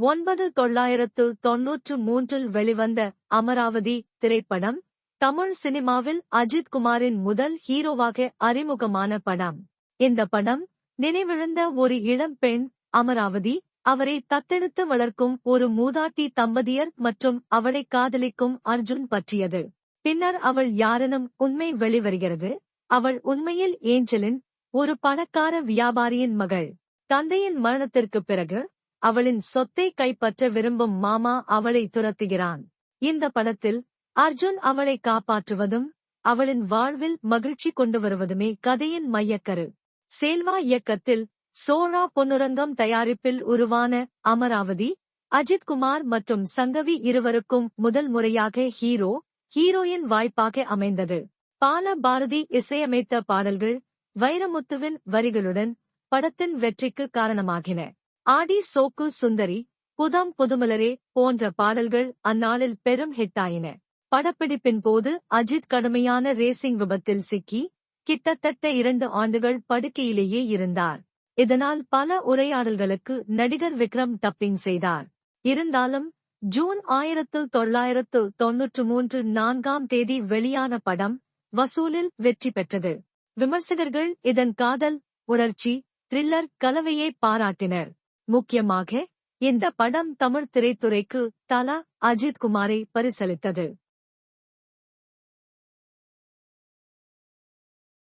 ஒன்பது தொள்ளாயிரத்து தொன்னூற்று மூன்றில் வெளிவந்த அமராவதி திரைப்படம் தமிழ் சினிமாவில் அஜித் குமாரின் முதல் ஹீரோவாக அறிமுகமான படம். இந்த படம் நினைவிழந்த ஒரு இளம் பெண் அமராவதி அவரை தத்தெடுத்து வளர்க்கும் ஒரு மூதாட்டி தம்பதியர் மற்றும் அவளை காதலிக்கும் அர்ஜுன் பற்றியது. பின்னர் அவள் யாரெனும் உண்மை வெளிவருகிறது. அவள் உண்மையில் ஏஞ்சலின் ஒரு பணக்கார வியாபாரியின் மகள். தந்தையின் மரணத்திற்குப் பிறகு அவளின் சொத்தை கைப்பற்ற விரும்பும் மாமா அவளை துரத்துகிறான். இந்த படத்தில் அர்ஜுன் அவளை காப்பாற்றுவதும் அவளின் வாழ்வில் மகிழ்ச்சி கொண்டு வருவதுமே கதையின் மையக்கரு. சேல்வா இயக்கத்தில் சோழா பொன்னுரங்கம் தயாரிப்பில் உருவான அமராவதி அஜித் குமார் மற்றும் சங்கவி இருவருக்கும் முதல் முறையாக ஹீரோ ஹீரோயின் வாய்ப்பாக அமைந்தது. பால பாரதி இசையமைத்த பாடல்கள் வைரமுத்துவின் வரிகளுடன் படத்தின் வெற்றிக்கு காரணமாகின. ஆடி சோக்கு சுந்தரி புதம் புதுமலரே போன்ற பாடல்கள் அந்நாளில் பெரும் ஹிட்டாயின. படப்பிடிப்பின் போது அஜித் கடுமையான ரேசிங் விபத்தில் சிக்கி கிட்டத்தட்ட இரண்டு ஆண்டுகள் படுக்கையிலேயே இருந்தார். இதனால் பல உரையாடல்களுக்கு நடிகர் விக்ரம் டப்பிங் செய்தார். இருந்தாலும் ஜூன் ஆயிரத்து தொள்ளாயிரத்து தொன்னூற்று மூன்று நான்காம் தேதி வெளியான படம் வசூலில் வெற்றி பெற்றது. விமர்சகர்கள் இதன் காதல் உணர்ச்சி த்ரில்லர் கலவையை பாராட்டினர். முக்கியமாக இந்த படம் தமிழ் திரைத்துறைக்கு தலா அஜித் குமாரை பரிசளித்தது.